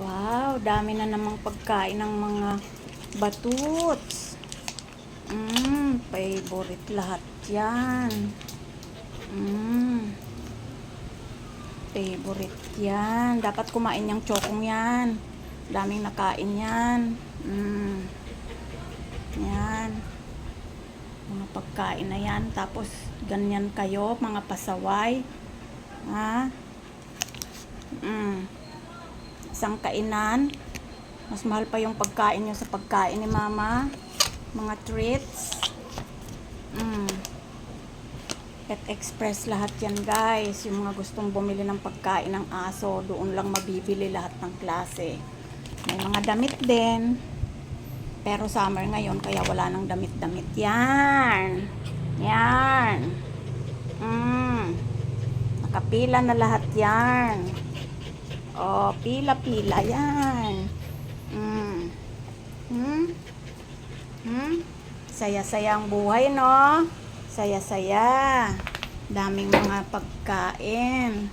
Wow, dami na namang pagkain ng mga batuts. Mmm, favorite lahat yan. Mmm. Favorite yan. Dapat kumain yung chokong yan. Daming nakain yan. Mmm. Yan. Mga pagkain na yan. Tapos, ganyan kayo, mga pasaway. Ha? Mm. Isang kainan. Mas mahal pa yung pagkain nyo sa pagkain ni mama. Mga treats. Mm. Pet Express lahat yan guys. Yung mga gustong bumili ng pagkain ng aso, doon lang mabibili lahat ng klase. May mga damit din. Pero summer ngayon, kaya wala nang damit-damit. Yan. Yan. Mm. Nakapila na lahat yan. Pila-pila yan. Mm. Hmm? Hmm? Saya-saya ang buhay, no? Saya-saya. Daming mga pagkain.